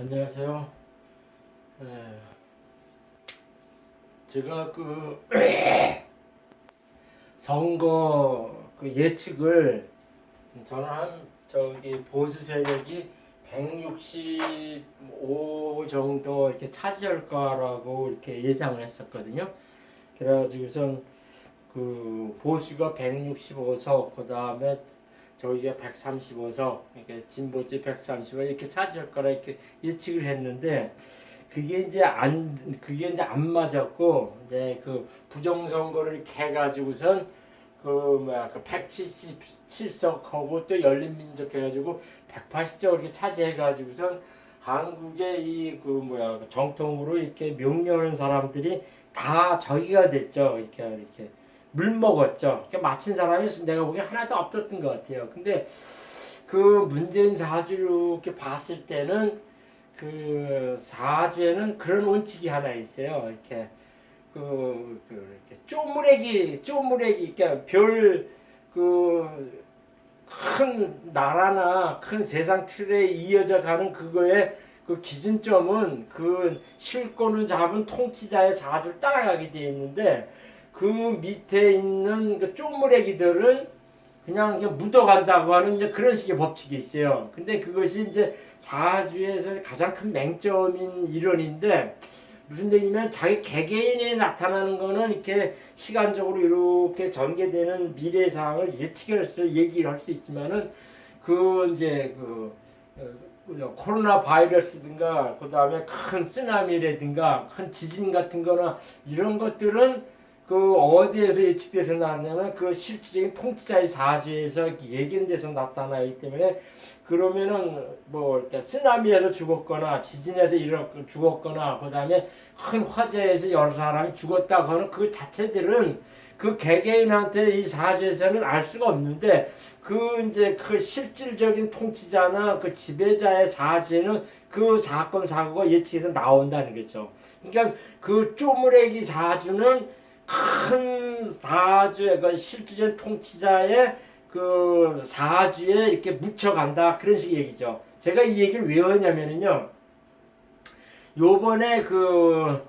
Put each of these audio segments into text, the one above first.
안녕하세요. 네. 제가 그 선거 그 예측을 저는 한 저기 보수 세력이 165 정도 이렇게 차지할 거라고 이렇게 예상을 했었거든요. 그래가지고선 그 보수가 165석, 그 다음에 저희가 135석, 이렇게 진보지 130석 이렇게 차지할 거라 이렇게 예측을 했는데 그게 이제 안 그게 이제 안 맞았고 이제 그 부정 선거를 이렇게 해가지고선 그 뭐야 그 177석하고 또 열린민족 해가지고 180석 이렇게 차지해 가지고선 한국의 이 그 뭐야 그 정통으로 이렇게 명령하는 사람들이 다 저기가 됐죠. 이렇게 이렇게 물 먹었죠. 그러니까 맞힌 사람이 내가 보기엔 하나도 없었던 것 같아요. 근데 그 문재인 사주를 이렇게 봤을 때는 그 사주에는 그런 원칙이 하나 있어요. 이렇게 그, 그 이렇게 쪼무레기 쪼무레기 그러니까 별그 큰 나라나 큰 세상 틀에 이어져 가는 그거의 그 기준점은 그 실권을 잡은 통치자의 사주를 따라가게 돼 있는데 그 밑에 있는 그 쪼무레기들은 그냥 묻어간다고 하는 이제 그런 식의 법칙이 있어요. 근데 그것이 이제 사주에서 가장 큰 맹점인 이론인데 무슨 얘기냐면 자기 개개인에 나타나는 거는 이렇게 시간적으로 이렇게 전개되는 미래 상황을 예측해서 얘기를 할 수 있지만은 그 이제 그 어, 코로나 바이러스든가 그 다음에 큰 쓰나미라든가 큰 지진 같은 거나 이런 것들은 그 어디에서 예측돼서 나왔냐면 그 실질적인 통치자의 사주에서 예견 돼서 나타나기 때문에 그러면은 뭐 이렇게 쓰나미에서 죽었거나 지진에서 일어 죽었거나 그다음에 큰 화재에서 여러 사람이 죽었다고 하는 그 자체들은 그 개개인한테 이 사주에서는 알 수가 없는데 그 이제 그 실질적인 통치자나 그 지배자의 사주에는 그 사건 사고가 예측해서 나온다는 거죠. 그러니까 그 쪼무레기 사주는 큰 사주의 그 실질적인 통치자의 그 사주에 이렇게 묻혀간다 그런 식의 얘기죠. 제가 이 얘기를 왜 하냐면은요. 요번에 그,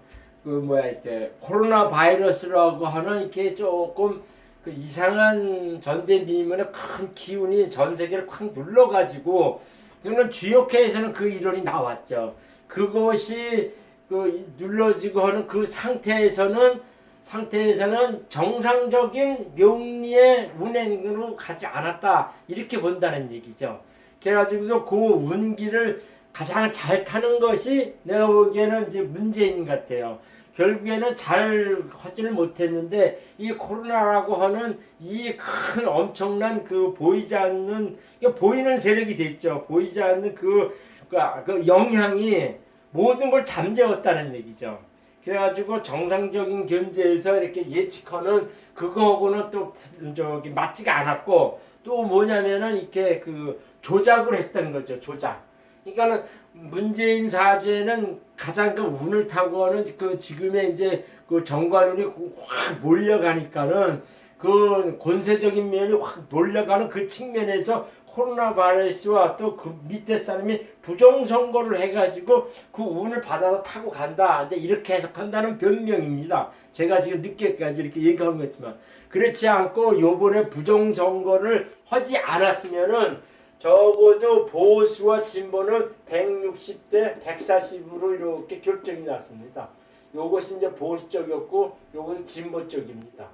그 뭐야 이렇게 코로나 바이러스라고 하는 이렇게 조금 그 이상한 전대미문의 큰 기운이 전 세계를 콱 눌러가지고 그는 주역회에서는 그 이론이 나왔죠. 그것이 그 눌러지고 하는 그 상태에서는 상태에서는 정상적인 명리의 운행으로 가지 않았다 이렇게 본다는 얘기죠. 그래가지고서 그 운기를 가장 잘 타는 것이 내가 보기에는 이제 문재인 같아요. 결국에는 잘 하지를 못했는데 이 코로나라고 하는 이 큰 엄청난 그 보이지 않는 보이는 세력이 됐죠. 보이지 않는 그, 그, 그 영향이 모든 걸 잠재웠다는 얘기죠. 그래가지고 정상적인 경제에서 이렇게 예측하는 그거하고는 또 저기 맞지가 않았고 또 뭐냐면은 이렇게 그 조작을 했던 거죠 조작. 그러니까는 문재인 사주에는 가장 그 운을 타고 하는 그 지금의 이제 그 정관운이 확 몰려가니까는 그 권세적인 면이 확 몰려가는 그 측면에서 코로나 바이러스와 또 그 밑에 사람이 부정선거를 해가지고 그 운을 받아서 타고 간다. 이제 이렇게 해석한다는 변명입니다. 제가 지금 늦게까지 이렇게 얘기한 거지만 그렇지 않고 요번에 부정선거를 하지 않았으면은 적어도 보수와 진보는 160대 140으로 이렇게 결정이 났습니다. 요것이 이제 보수 쪽이었고 요것은 진보 쪽입니다.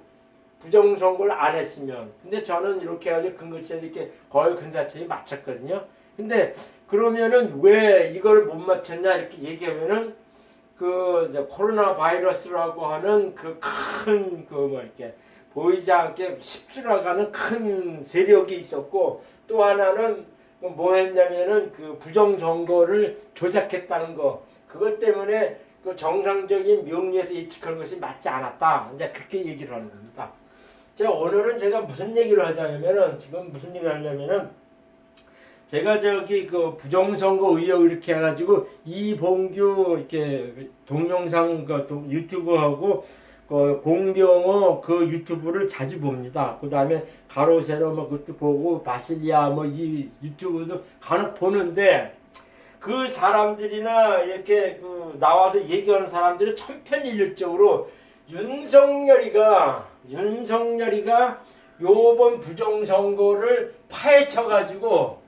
부정선거를 안 했으면. 근데 저는 이렇게 해가지고 근거치에 이렇게 거의 근사치에 맞췄거든요. 근데 그러면은 왜 이걸 못 맞췄냐 이렇게 얘기하면은 그 코로나 바이러스라고 하는 그 큰 그 뭐 이렇게 보이지 않게 십수라가는 큰 세력이 있었고 또 하나는 뭐 했냐면은 그 부정선거를 조작했다는 거. 그것 때문에 그 정상적인 명리에서 예측하는 것이 맞지 않았다. 이제 그렇게 얘기를 하는 겁니다. 자 오늘은 제가 무슨 얘기를 하자면은 지금 무슨 얘기를 하려면은 제가 저기 그 부정선거 의혹 이렇게 해가지고 이봉규 이렇게 동영상 그 동- 유튜브하고 그 공병호 그 유튜브를 자주 봅니다. 그 다음에 가로세로 뭐 그것도 보고 바실리아 뭐 이 유튜브도 간혹 보는데 그 사람들이나 이렇게 그 나와서 얘기하는 사람들이 천편일률적으로 윤석열이가 윤석열이가 요번 부정선거를 파헤쳐 가지고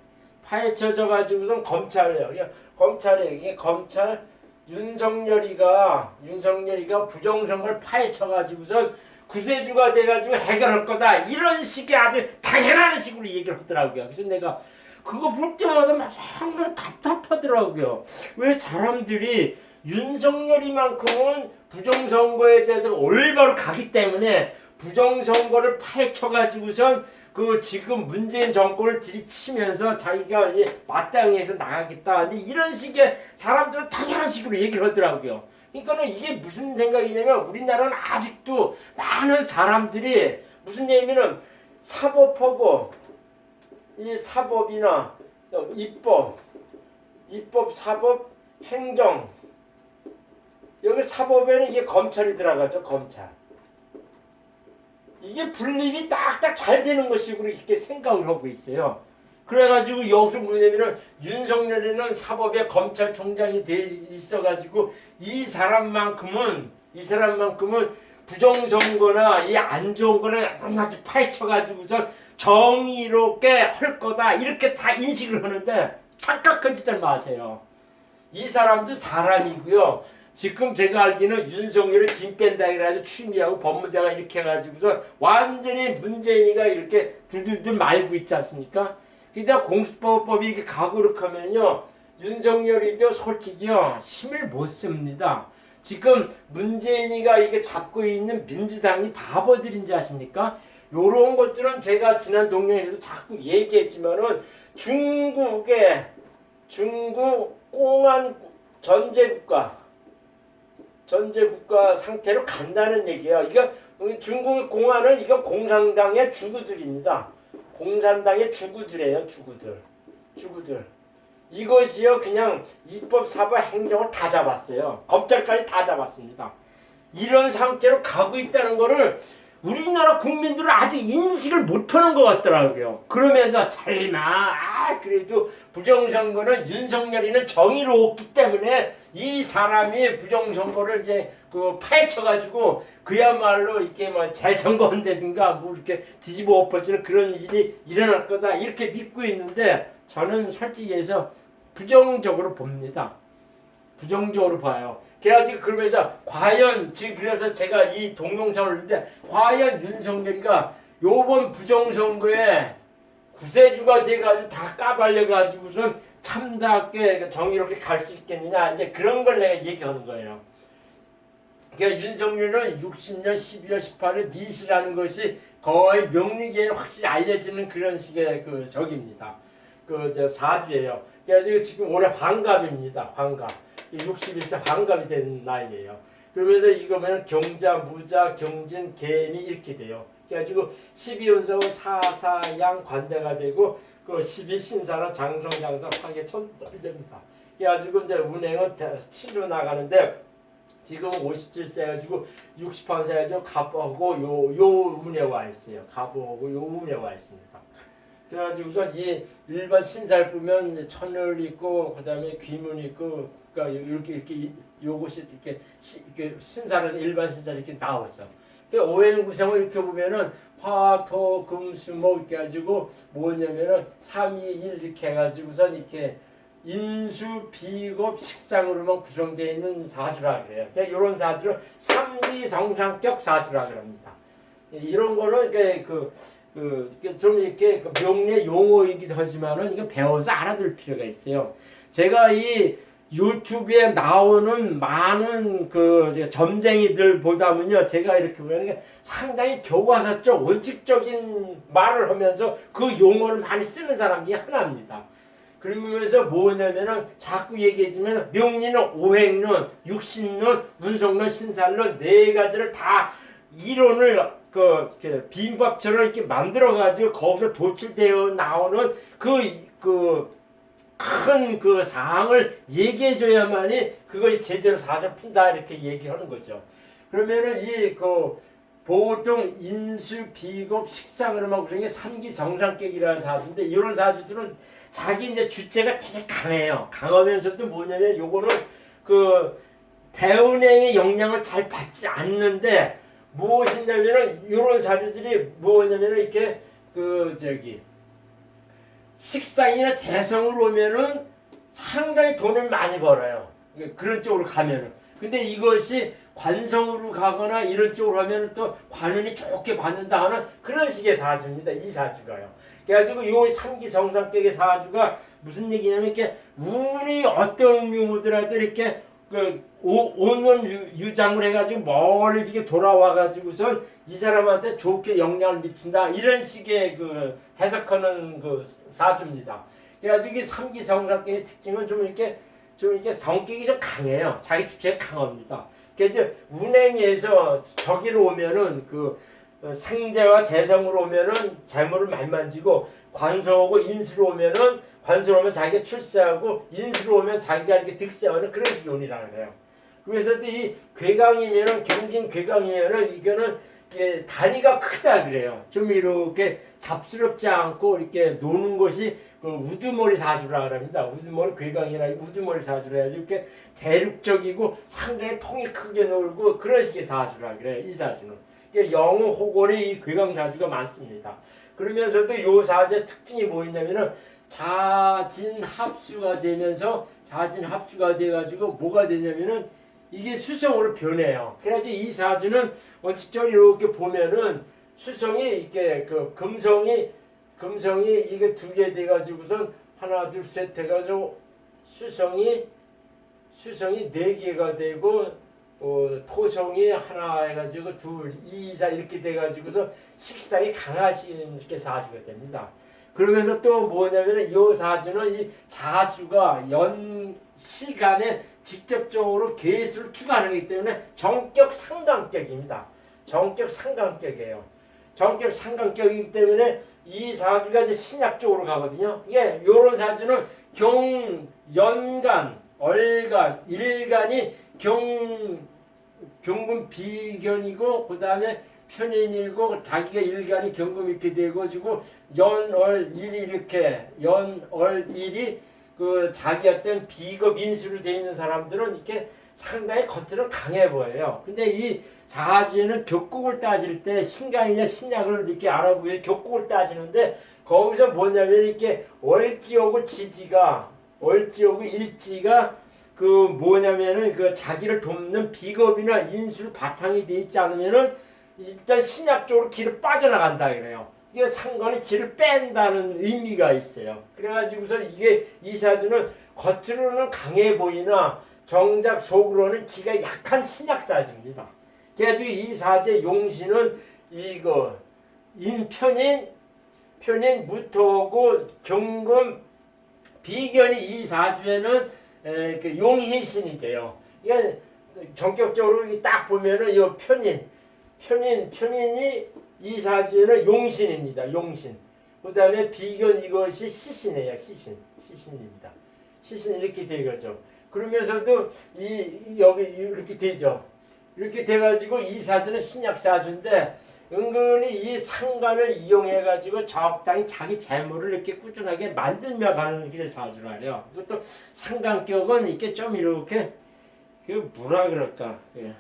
파헤쳐져 가지고선 검찰이요. 이게 검찰에 이게 검찰 윤석열이가 윤석열이가 부정선거를 파헤쳐 가지고선 구세주가 돼가지고 해결할 거다 이런 식의 아주 당연한 식으로 얘기를 하더라고요. 그래서 내가 그거 볼 때마다 막 정말 답답하더라고요. 왜 사람들이 윤석열이만큼은 부정선거에 대해서 올바로 가기 때문에 부정선거를 파헤쳐가지고선 그 지금 문재인 정권을 들이치면서 자기가 이제 마땅히해서 나가겠다. 근데 이런 식의 사람들은 당연한 식으로 얘기를 하더라고요. 그러니까는 이게 무슨 생각이냐면 우리나라는 아직도 많은 사람들이 무슨 얘기냐면은 사법하고 이 사법이나 입법, 입법, 사법, 행정 여기 사법에는 이게 검찰이 들어가죠 검찰. 이게 분립이 딱딱 잘 되는 것이고 이렇게 생각을 하고 있어요. 그래가지고 여기서 뭐냐면은 윤석열이는 사법의 검찰총장이 돼 있어가지고 이 사람만큼은 이 사람만큼은 부정선거나 이 안 좋은 거는 아주 파헤쳐가지고서 정의롭게 할 거다 이렇게 다 인식을 하는데 착각한 짓들 마세요. 이 사람도 사람이고요. 지금 제가 알기는 윤석열을 김 뺀다 그래가지고 추미하고 법무자가 이렇게 해가지고서 완전히 문재인이가 이렇게 둘둘둘 말고 있지 않습니까? 근데 공수법법이 이렇게 가고 이렇게 하면요. 윤석열이도 솔직히요. 힘을 못 씁니다. 지금 문재인이가 이게 잡고 있는 민주당이 바보들인지 아십니까? 요런 것들은 제가 지난 동영에서도 자꾸 얘기했지만은 중국의 중국 공안 전제국가 전제 국가 상태로 간다는 얘기예요. 이거 중국의 공안은 이거 공산당의 주구들입니다. 공산당의 주구들이에요. 주구들. 주구들. 이것이요 그냥 입법, 사법, 행정을 다 잡았어요. 검찰까지 다 잡았습니다. 이런 상태로 가고 있다는 거를 우리나라 국민들은 아직 인식을 못하는 것 같더라고요. 그러면서 설마 아 그래도 부정선거는 윤석열이는 정의로웠기 때문에 이 사람이 부정선거를 이제 그 파헤쳐가지고 그야말로 이렇게 뭐 재선거한다든가 뭐 이렇게 뒤집어 엎어지는 그런 일이 일어날 거다 이렇게 믿고 있는데 저는 솔직히 해서 부정적으로 봅니다. 부정적으로 봐요. 그래가지고 그러면서 과연 지금 그래서 제가 이 동영상을 올리는데 과연 윤석열이가 요번 부정선거에 구세주가 돼가지고 다 까발려가지고선 참답게 정의롭게 갈 수 있겠느냐 이제 그런 걸 내가 얘기하는 거예요. 그러니까 윤석열은 60년 12월 18일 미시라는 것이 거의 명리계에 확실히 알려지는 그런 식의 그 적입니다. 그 저 사주예요. 그래가지고 지금 올해 환갑입니다. 환갑. 61세 환갑이 된 나이예요. 그러면서 이거면 경자, 무자, 경진, 개미 이렇게 돼요. 그래가지고 12운석은 사사양 관대가 되고 그 12신사는 장성장성 하게 천달이 됩니다. 그래가지고 이제 운행은 7로 나가는데 지금 57세 가지고 60판 세가지고 갑하고 요, 요 운에 와 있어요. 갑하고 요 운에 와 있습니다. 그래가지고서 이 일반 신사를 보면 천을 있고 그다음에 귀문 있고 그러니까 이렇게 이렇게 이- 요것이 이렇게, 시, 이렇게 신사를 일반 신사 이렇게 나오죠. 그 오행 구성을 이렇게 보면은 화, 토, 금, 수, 목 이렇게 해가지고 뭐냐면은 3, 2, 1 이렇게 해가지고선 이렇게 인수, 비급, 식상으로만 구성되어 있는 사주라 그래요. 그러니까 이런 사주를 삼리정상격 사주라 그럽니다. 이런 거는 이렇게 그, 그, 이렇게 좀 이렇게 그 명례 용어이기도 하지만은 이거 배워서 알아둘 필요가 있어요. 제가 이 유튜브에 나오는 많은 그 점쟁이들 보다면요, 제가 이렇게 보면 상당히 교과서적 원칙적인 말을 하면서 그 용어를 많이 쓰는 사람이 하나입니다. 그러면서 뭐냐면은 자꾸 얘기해주면 명리는 오행론, 육신론, 문성론, 신살론 네 가지를 다 이론을 그 비빔밥처럼 이렇게 만들어 가지고 거기서 도출되어 나오는 그 그 큰그 사항을 얘기해 줘야만이 그것이 제대로 사실 푼다 이렇게 얘기하는 거죠. 그러면은 이그 보통 인수 비급 식상으로만 구성해 삼기 정상격이라는 사주인데 이런 사주들은 자기 이제 주체가 되게 강해요. 강하면서도 뭐냐면 요거는 그 대운행의 영향을 잘 받지 않는데 무엇이냐면은 요런 사주들이 뭐냐면은 이렇게 그 저기 식상이나 재성으로 오면은 상당히 돈을 많이 벌어요. 그런 쪽으로 가면은. 근데 이것이 관성으로 가거나 이런 쪽으로 하면은 또 관운이 좋게 받는다 하는 그런 식의 사주입니다. 이 사주가요. 그래가지고 요 삼기성상격의 사주가 무슨 얘기냐면 이렇게 운이 어떤 유무더라도 이렇게 그 오- 온원 유- 유장을 해가지고 멀리 이렇게 돌아와가지고선 이 사람한테 좋게 영향을 미친다 이런 식의 그 해석하는 그 사주입니다. 그래가지고 이 삼기 성상격의 특징은 좀 이렇게 좀 이렇게 성격이 좀 강해요. 자기 주체가 강합니다. 그래서 운행에서 저기로 오면은 그 어, 생재와 재성으로 오면은 재물을 많이 만지고 관성하고 인수로 오면은 관수로 오면 자기가 출세하고 인수로 오면 자기가 이렇게 득세하는 그런 식의 운이라는 거예요. 그래서 이 괴강이면은 경진 괴강이면은 이거는 이게 다리가 크다 그래요. 좀 이렇게 잡스럽지 않고 이렇게 노는 것이 그 우두머리 사주라 그럽니다. 우두머리 괴강이라 우두머리 사주라 해야지 이렇게 대륙적이고 상당히 통이 크게 놀고 그런 식의 사주라 그래요. 이 사주는. 이게 영호 호골이 이 괴강 사주가 많습니다. 그러면서도 요 사주의 특징이 뭐있냐면은 자진 합수가 되면서 자진 합수가 돼가지고 뭐가 되냐면은 이게 수성으로 변해요. 그래가지고 이 사주는 원칙적으로 이렇게 보면은 수성이 이렇게 그 금성이 금성이 이게 두 개 돼가지고선 하나 둘셋 해가지고 수성이 수성이 네 개가 되고 어, 토성이 하나 해가지고 둘, 이, 사 이렇게 돼가지고서 식상이 강하신 이렇게 사주가 됩니다. 그러면서 또 뭐냐면은 이 사주는 이 자수가 연 시간에 직접적으로 개수를 추가하기 때문에 정격 상관격입니다. 정격 상관격이에요. 정격 상관격이기 때문에 이 사주가 이제 신약 쪽으로 가거든요. 이게 요런 사주는 경, 연간, 얼간, 일간이 경 경금 비견이고 그 다음에 편인이고 자기가 일간이 경금 이렇게 돼가지고 연월 일이 이렇게 연월 일이 그 자기한테는 비급 인수로 돼 있는 사람들은 이렇게 상당히 겉으로 강해 보여요. 근데 이 사주에는 격국을 따질 때 신강이냐 신약을 이렇게 알아보게 격국을 따지는데 거기서 뭐냐면 이렇게 월지하고 지지가 월지하고 일지가 그 뭐냐면은 그 자기를 돕는 비겁이나 인술 바탕이 돼 있지 않으면은 일단 신약 쪽으로 길을 빠져나간다 그래요. 이게 상관이 길을 뺀다는 의미가 있어요. 그래가지고서 이게 이 사주는 겉으로는 강해 보이나 정작 속으로는 기가 약한 신약 사주입니다. 그래가지고 이 사주의 용신은 이거 인편인 편인 무토고 경금 비견이 이 사주에는 에, 그 용희신이 돼요. 이게 전격적으로 이딱 보면은 이 편인, 편인, 편인이 이 사주에는 용신입니다. 용신. 그 다음에 비견 이것이 시신이에요. 시신, 시신입니다. 시신 이렇게 되죠. 그러면서도 이, 이 여기 이렇게 되죠. 이렇게 돼가지고 이 사주는 신약 사주인데 은근히 이 상관을 이용해 가지고 적당히 자기 재물을 이렇게 꾸준하게 만들며 가는 길의 사주라요. 그것도 상관격은 이렇게 좀 이렇게 그 뭐라 그럴까 예.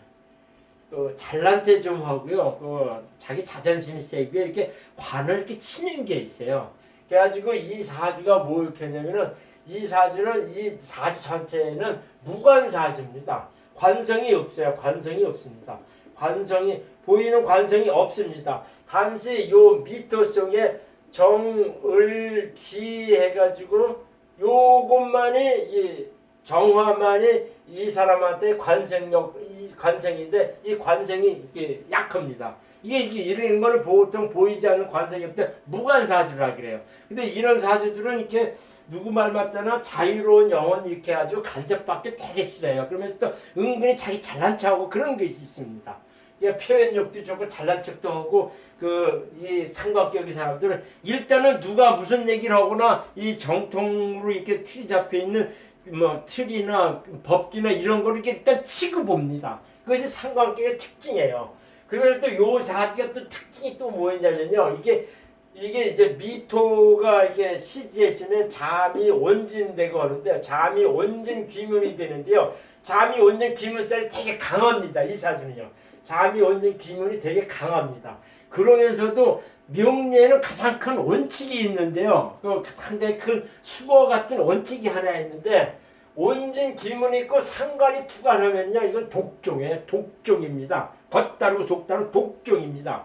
또 잘난 체 좀 하고요. 그 자기 자존심이 세고 이렇게 관을 이렇게 치는 게 있어요. 그래가지고 이 사주가 뭐 이렇게 하냐면은 이 사주는 이 사주 전체에는 무관 사주입니다. 관성이 없어요. 관성이 없습니다. 관성이 보이는 관성이 없습니다. 단지 요 미터 속에 정을기 해가지고 요것만이 이 정화만이 이 사람한테 관성력 이 관성인데 이 관성이 이게 약합니다. 이게, 이런 거는 보통 보이지 않는 관성이 없대 무관사주라 그래요. 근데 이런 사주들은 이렇게 누구 말 맞다나 자유로운 영혼 이렇게 해가지고 간접받기 되게 싫어요. 그러면 또 은근히 자기 잘난 척하고 그런 게 있습니다. 이게 표현력도 좋고 잘난 척도 하고 그이 삼각격의 사람들은 일단은 누가 무슨 얘기를 하거나 이 정통으로 이렇게 틀이 잡혀 있는 뭐 틀이나 법기나 이런 거를 이렇게 일단 치고 봅니다. 그것이 삼각격의 특징이에요. 그러면 또요 사주가 또 특징이 또 뭐였냐면요. 이게 이게 이제 미토가 이게 시지에 있으면 잠이 원진되고 하는데 잠이 원진 귀문이 되는데요. 잠이 원진 귀문살이 되게 강합니다. 이 사주는요. 잠이 원진 귀문이 되게 강합니다. 그러면서도 명리에는 가장 큰 원칙이 있는데요. 그 상당히 큰 수거 같은 원칙이 하나 있는데 원진 기문이 있고 상관이 투관하면요 이건 독종이에요. 독종입니다. 겉다르고 족다르고 독종입니다.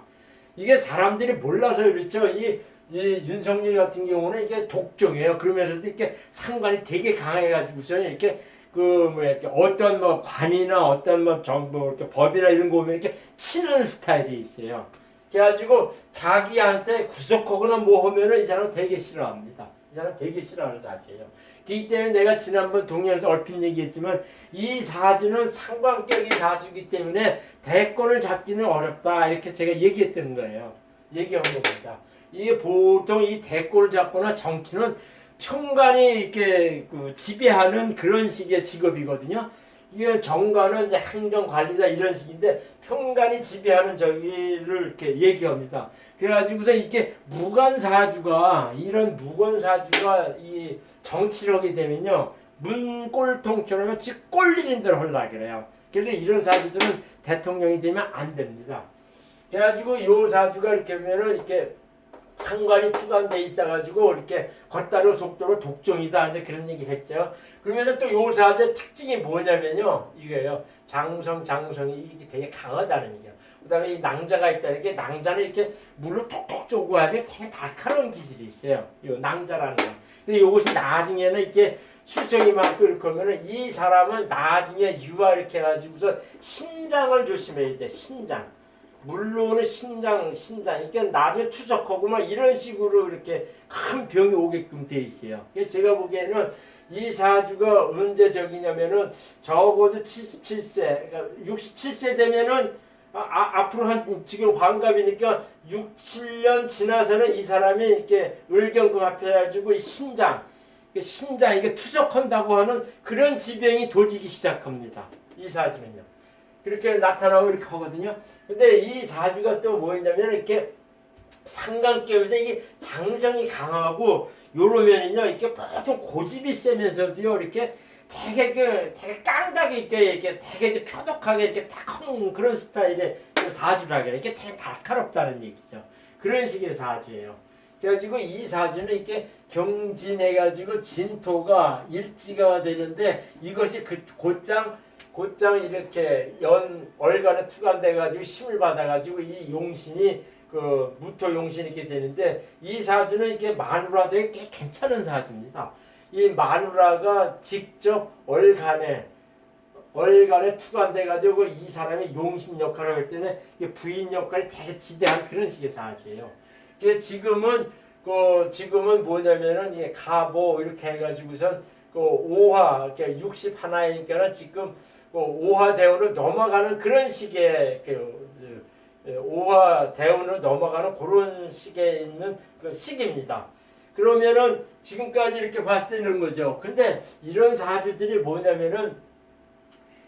이게 사람들이 몰라서 그렇죠. 이, 이 윤석열 같은 경우는 이게 독종이에요. 그러면서도 이렇게 상관이 되게 강해가지고서 이렇게 그뭐 이렇게 어떤 뭐 관이나 어떤 뭐 정부 이렇게 법이나 이런 거 보면 이렇게 치는 스타일이 있어요. 그래가지고 자기한테 구속하거나 뭐 하면은 이 사람 되게 싫어합니다. 이 사람 되게 싫어하는 사주예요. 그렇기 때문에 내가 지난번 동네에서 얼핏 얘기했지만 이 사주는 상관격이 사주이기 때문에 대권을 잡기는 어렵다 이렇게 제가 얘기했던 거예요. 얘기한 겁니다. 이게 보통 이 대권을 잡거나 정치는 평간이 이렇게 그 지배하는 그런 식의 직업이거든요. 이게 정관은 이제 행정관리다 이런 식인데 평간이 지배하는 저기를 이렇게 얘기합니다. 그래가지고서 이게 무관사주가 이런 무관사주가 이 하게 되면요 문골통처럼 즉 꼴리는 대로 그래요. 그래서 이런 사주들은 대통령이 되면 안 됩니다. 그래가지고 요 사주가 이렇게 보면은 이렇게 상관이 투관돼 있어가지고 이렇게 겉다로 속도로 독종이다 이제 그런 얘기 했죠. 그러면은 또 요 사주의 특징이 뭐냐면요 이거예요. 장성 장성이 이게 되게 강하다는 얘기예요. 그다음에 이 낭자가 있다는 게 낭자는 이렇게 물로 톡톡 쪼고 하지 되게 날카로운 기질이 있어요. 요 낭자라는 거. 근데 요것이 나중에는 이렇게 수정이 많고 이렇게 하면은 이 사람은 나중에 유아 이렇게 해가지고서 신장을 조심해야 돼. 신장. 물론은 신장, 신장. 이게 나중에 투적하고 막 이런 식으로 이렇게 큰 병이 오게끔 돼 있어요. 제가 보기에는 이 사주가 언제 적이냐면은 적어도 77세, 그러니까 67세 되면은 아, 아, 앞으로 한 지금 환갑이니까 6, 7년 지나서는 이 사람이 이렇게 을경금 합해가지고 이 신장, 이 신장 이게 투적한다고 하는 그런 지병이 도지기 시작합니다. 이 사주는요. 그렇게 나타나고 이렇게 하거든요. 근데 이 사주가 또 뭐였냐면 이렇게 상관격에서 이게 장성이 강하고 요러면은요 이렇게 보통 고집이 세면서도요 이렇게 되게 그 되게 깡다게 있게 이렇게 되게 표독하게 이렇게 탁한 그런 스타일의 그 사주라 그래 이렇게 되게 날카롭다는 얘기죠. 그런 식의 사주예요. 그래가지고 이 사주는 이렇게 경진해가지고 진토가 일지가 되는데 이것이 그 곧장 곧장 이렇게 연 월간에 투간돼 가지고 힘을 받아 가지고 이 용신이 그 무토 용신이 이렇게 되는데 이 사주는 이렇게 마누라 되게 꽤 괜찮은 사주입니다. 이 마누라가 직접 월간에 월간에 투간돼 가지고 이 사람의 용신 역할을 할 때는 이 부인 역할이 되게 지대한 그런 식의 사주예요. 그래서 지금은 그 지금은 뭐냐면은 이 가보 이렇게 해가지고선 그 오화 이렇게 60 하나이니까는 지금 그 오화 대운을 넘어가는 그런 식의 그 예, 오화 대운을 넘어가는 그런 식에 있는 그 시기입니다. 그러면은 지금까지 이렇게 봤을 때는 거죠. 근데 이런 사주들이 뭐냐면은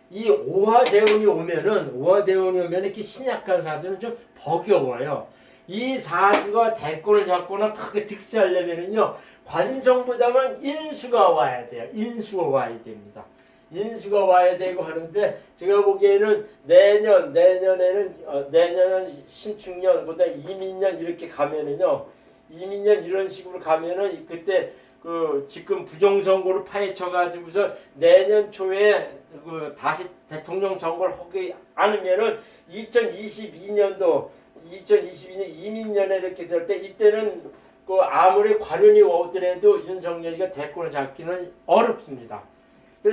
이 오화 대운이 오면은 오화 대운이 오면 이렇게 신약한 사주는 좀 버겨워요. 이 사주가 대권을 잡거나 크게 득세하려면은요 관성보다는 인수가 와야 돼요. 인수가 와야 됩니다. 인수가 와야 되고 하는데 제가 보기에는 내년 내년에는 어, 내년은 신축년 보다 이민년 이렇게 가면은요 이민년 이런 식으로 가면은 그때 그 지금 부정선거를 파헤쳐 가지고서 내년 초에 그 다시 대통령 선거를 하지 않으면은 2022년도 2022년 이민년에 이렇게 될 때 이때는 그 아무리 관운이 오더라도 윤석열이가 대권을 잡기는 어렵습니다.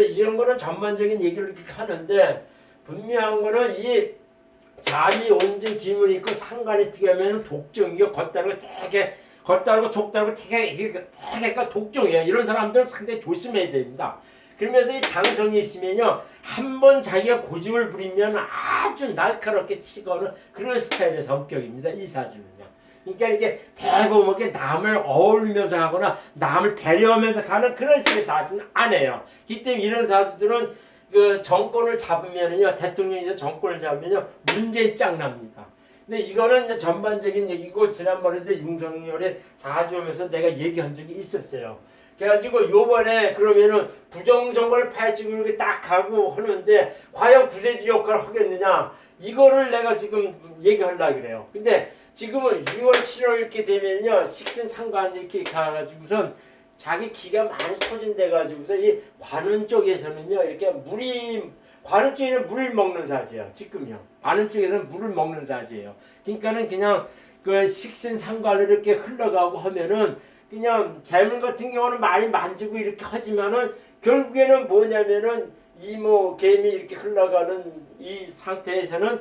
이런 거는 전반적인 얘기를 이렇게 하는데 분명한 거는 이 잠이 온진 기문이 있고 상관이 특이하면 독종이고 겉다르고 되게 겉다르고 족다르고 되게 이게 되게가 독종이에요. 이런 사람들은 상당히 조심해야 됩니다. 그러면서 이 장성이 있으면요 한 번 자기가 고집을 부리면 아주 날카롭게 치고는 그런 스타일의 성격입니다. 이 사주는요. 그러니까 이게 대부분 이렇게 남을 어울리면서 하거나 남을 배려하면서 가는 그런 식의 사주는 안 해요. 이 때문에 이런 사주들은 그 정권을 잡으면은요 대통령이 정권을 잡으면요 문제 짱 납니다. 근데 이거는 이제 전반적인 얘기고 지난번에도 융성열에 자주오면서 내가 얘기한 적이 있었어요. 그래가지고 요번에 그러면은 부정선거를 파헤치고 이렇게 딱 가고 하는데 과연 구세주 역할을 하겠느냐 이거를 내가 지금 얘기하려고 그래요. 근데 지금은 6월 7월 이렇게 되면요 식신 상관 이렇게 가가지고선 자기 기가 많이 소진돼 가지고서 이 관은 쪽에서는요 이렇게 물이 관은 쪽에서 물을 먹는 사주예요 지금요. 관은 쪽에서는 물을 먹는 사주예요. 그러니까는 그냥 그 식신 상관을 이렇게 흘러가고 하면은 그냥 재물 같은 경우는 많이 만지고 이렇게 하지만은 결국에는 뭐냐면은 이모 개미 이렇게 흘러가는 이 상태에서는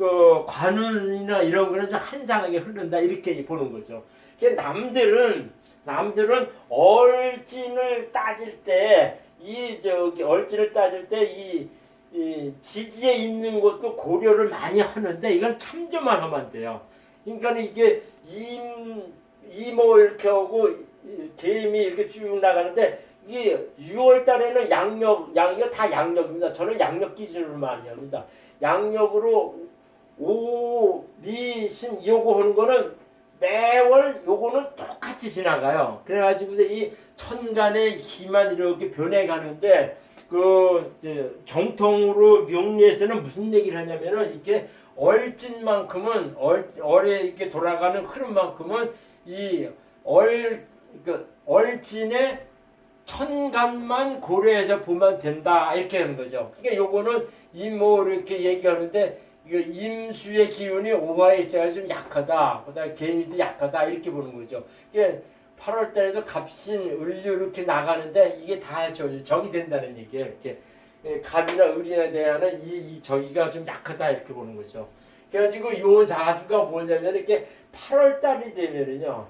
그 관운이나 이런 거는 좀 한산하게 흐른다 이렇게 보는 거죠. 그 남들은 남들은 얼진을 따질 때 이 저기 얼진을 따질 때이 이 지지에 있는 것도 고려를 많이 하는데 이건 참조만 하면 돼요. 그러니까 이게 임 이모 이렇게 하고 이 개미 이렇게 쭉 나가는데 이게 6월 달에는 양력 양 이거 다 양력입니다. 저는 양력 기준으로 많이 합니다. 양력으로 오, 미, 신 요거 하는 거는 매월 요거는 똑같이 지나가요. 그래가지고 이 천간의 기만 이렇게 변해가는데 그 정통으로 명리에서는 무슨 얘기를 하냐면은 이게 얼진 만큼은 얼 얼에 이렇게 돌아가는 흐름만큼은 이 얼 그 얼진의 천간만 고려해서 보면 된다 이렇게 하는 거죠. 그러니까 요거는 이뭐 이렇게 얘기하는데 임수의 기운이 오화에 있어야 좀 약하다. 그다음에 개미도 약하다 이렇게 보는 거죠. 이게 8월 달에도 갑신, 을류 이렇게 나가는데 이게 다 저, 적이 된다는 얘기예요. 이렇게 예, 갑이나 을이나 대하는 이, 이 저기가 좀 약하다 이렇게 보는 거죠. 그래가지고 요 자주가 뭐냐면 이렇게 8월 달이 되면은요.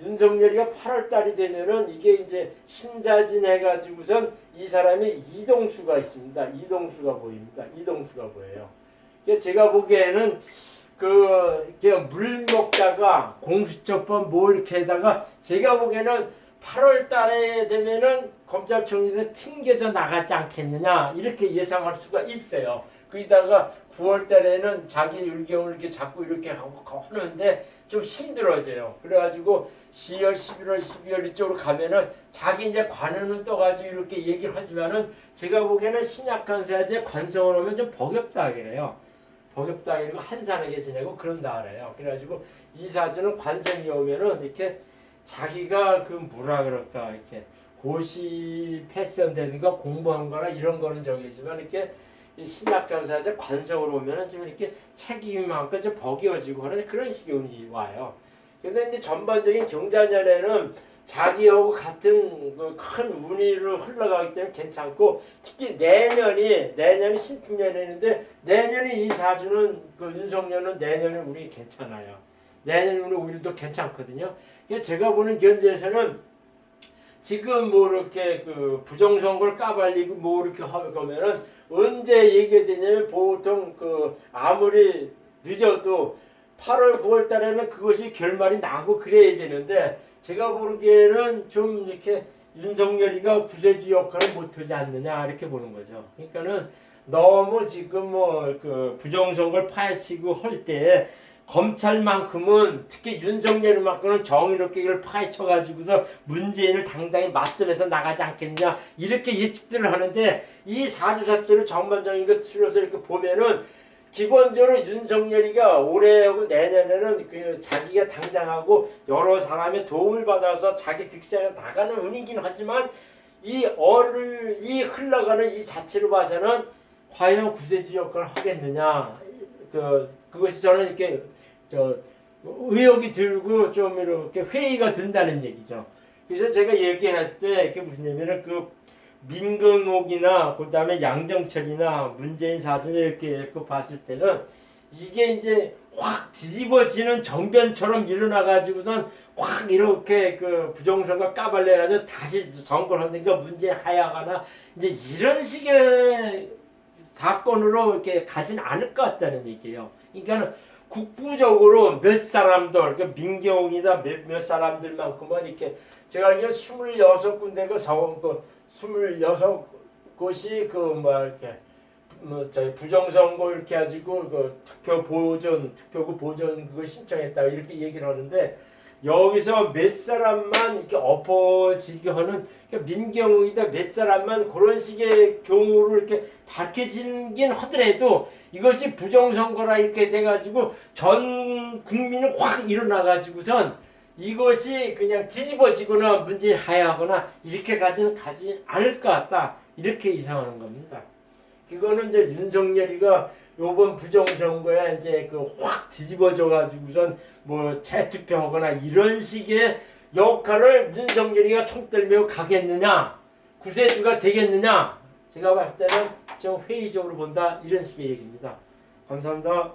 윤석열이가 8월 달이 되면은 이게 이제 신자진 해가지고선 이 사람이 이동수가 있습니다. 이동수가 보입니다. 이동수가 보여요. 제가 보기에는 그 이렇게 물 먹다가 공수처법 뭐 이렇게 해다가 제가 보기에는 8월 달에 되면은 검찰총리에 튕겨져 나가지 않겠느냐 이렇게 예상할 수가 있어요. 거기다가 9월 달에는 자기 율경을 이렇게 자꾸 이렇게 하고 하는데 좀 힘들어져요. 그래가지고 10월, 11월, 12월 이쪽으로 가면은 자기 이제 관원은 떠가지고 이렇게 얘기를 하지만은 제가 보기에는 신약관세제 관성을 오면 좀 버겁다 그래요. 이러고 한산하게 지내고 그런다 그래요. 그래가지고 이 사주는 관성이 오면은 이렇게 자기가 그 뭐라 그럴까 이렇게 고시 패션되는 거 공부한 거나 이런 거는 저기지만 이렇게 이 신약관사제 관성으로 오면은 좀 이렇게 많고 좀 버거워지고 하는 그런 식의 운이 와요. 근데 이제 전반적인 경자년에는 자기하고 같은 그큰 운위로 흘러가기 때문에 괜찮고 특히 내년이 내년이 신축년이는데 내년이 이 사주는 그 윤석년은 내년에 우리 괜찮아요. 내년에 우리도 괜찮거든요. 그러니까 제가 보는 견제에서는 지금 뭐 이렇게 그 부정선거를 까발리고 뭐 이렇게 하면은 언제 얘기가 되냐면 보통 그 아무리 늦어도 8월 9월 달에는 그것이 결말이 나고 그래야 되는데 제가 보기에는 좀 이렇게 윤석열이가 구세주 역할을 못하지 않느냐 이렇게 보는 거죠. 그러니까는 너무 지금 뭐 그 부정선거를 파헤치고 할 때 검찰만큼은 특히 윤석열만큼은 정의롭게 이걸 파헤쳐가지고서 문재인을 당당히 맞서면서 나가지 않겠냐 이렇게 예측들을 하는데 이 사주 자체를 전반적인 것 틀어서 이렇게 보면은 기본적으로 윤석열이가 올해하고 내년에는 그 자기가 당당하고 여러 사람의 도움을 받아서 자기 득세에 나가는 운이긴 하지만 이 얼을 이 흘러가는 이 자체로 봐서는 과연 구세주 역할을 하겠느냐 그 그것이 저는 이렇게 저 의욕이 들고 좀 이렇게 회의가 든다는 얘기죠. 그래서 제가 얘기할 때 이게 무슨 얘기냐면 그 민경옥이나 그 다음에 양정철이나 문재인 사진 이렇게 이렇게 봤을 때는 이게 이제 확 뒤집어지는 정변처럼 일어나 가지고선 확 이렇게 그 부정선거 까발려 가지고 다시 선거를 하니까 문재인 하야가나 이제 이런 식의 사건으로 이렇게 가진 않을 것 같다는 얘기예요. 그러니까는 국부적으로 몇 사람들, 그러니까 민경이나 몇, 몇 사람들만큼은 이렇게 제가 알기로 26군데 그 서원 그 26곳이 그뭐 이렇게 뭐 저희 부정선거 이렇게 가지고 그 투표 보전 투표구 보전 그걸 신청했다 이렇게 얘기를 하는데 여기서 몇 사람만 이렇게 엎어지게 하는 그러니까 민경이다 몇 사람만 그런 식의 경우를 이렇게 밝혀지긴 하더라도 이것이 부정선거라 이렇게 돼가지고 전 국민은 확 일어나가지고선 이것이 그냥 뒤집어지거나 문제 하야하거나 이렇게 가지는 가지 않을 것 같다 이렇게 이상하는 겁니다. 그거는 이제 윤석열이가 요번 부정선거에 이제 그 확 뒤집어져 가지고선 뭐 재투표하거나 이런 식의 역할을 윤석열이가 총 들며 가겠느냐 구세주가 되겠느냐 제가 봤을 때는 좀 회의적으로 본다 이런 식의 얘기입니다. 감사합니다.